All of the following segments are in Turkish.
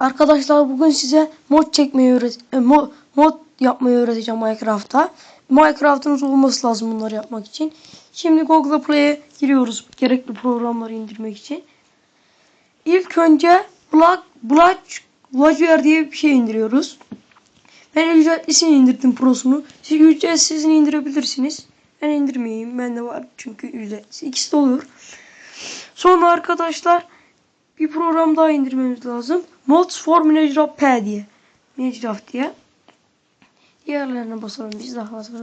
Arkadaşlar bugün size mod çekmeyi öğret e, mo- mod yapmayı öğreteceğim Minecraft'ta. Minecraft'ınız olması lazım bunları yapmak için. Şimdi Google Play'e giriyoruz gerekli programları indirmek için. İlk önce Black Black Blackbear diye bir şey indiriyoruz. Ben ücretlisini indirdim prosunu. Siz ücretsizini indirebilirsiniz. Ben indirmeyeyim. Bende var çünkü ücretsiz. İkisi de olur. Sonra arkadaşlar bir program daha indirmemiz lazım. Mods for Minecraft P diye. Minecraft diye. Diğerlerine basalım biz daha fazla.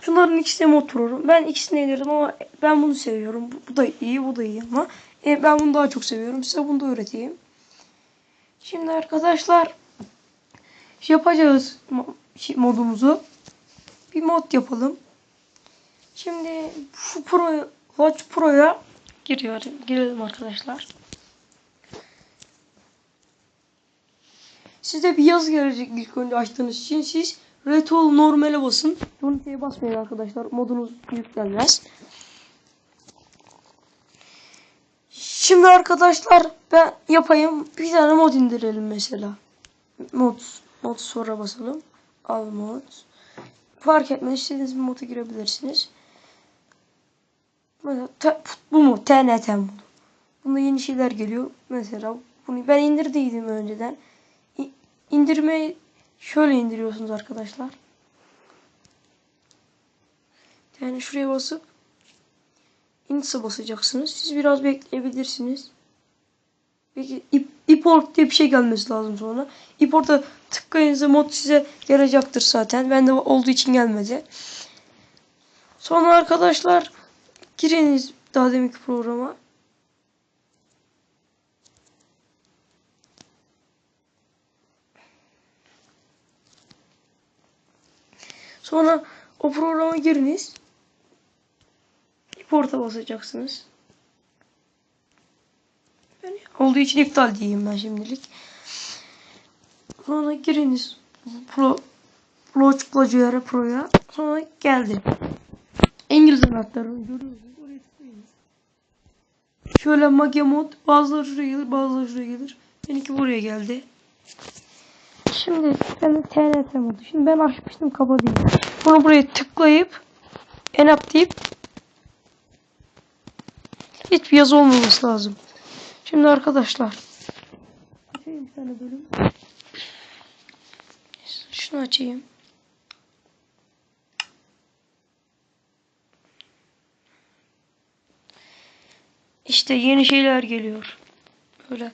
Şunların ikisi de mod program. Ben ikisini indirdim ama ben bunu seviyorum. Bu, da iyi, bu da iyi ama e, ben bunu daha çok seviyorum. Size bunu da öğreteyim. Şimdi arkadaşlar yapacağız şey- modumuzu. Bir mod yapalım. Şimdi şu Pro Watch Pro'ya giriyorum. Girelim arkadaşlar. Size bir yazı gelecek ilk önce açtığınız için. Siz Retol normale basın. Bunu şeye basmayın arkadaşlar. Modunuz yüklenmez. Şimdi arkadaşlar ben yapayım. Bir tane mod indirelim mesela. Mod. Mod sonra basalım. Al mod. Fark etmez. İstediğiniz bir moda girebilirsiniz. Mesela bu mu? TNT modu. Bunda yeni şeyler geliyor. Mesela bunu ben indirdiydim önceden. İndirmeyi şöyle indiriyorsunuz arkadaşlar. Yani şuraya basıp Insa basacaksınız. Siz biraz bekleyebilirsiniz. Peki ip, import diye bir şey gelmesi lazım sonra. Import'a tıklayınca mod size gelecektir zaten. Bende olduğu için gelmedi. Sonra arkadaşlar giriniz daha deminki programa. Sonra o programa giriniz. Import'a basacaksınız. Yani olduğu için iptal diyeyim ben şimdilik. Sonra giriniz Pro Pro Player Pro'ya. Sonra geldi. İngiliz anahtarını görüyorsunuz. Oraya tıklayın. Şöyle Mage mod bazıları şuraya gelir bazıları şuraya gelir. Benimki buraya geldi. Şimdi ben TNT modu. Şimdi ben açmıştım kapatayım. Bunu buraya tıklayıp enap deyip hiçbir yazı olmaması lazım. Şimdi arkadaşlar açayım bir tane bölüm. Şunu açayım. İşte yeni şeyler geliyor. Böyle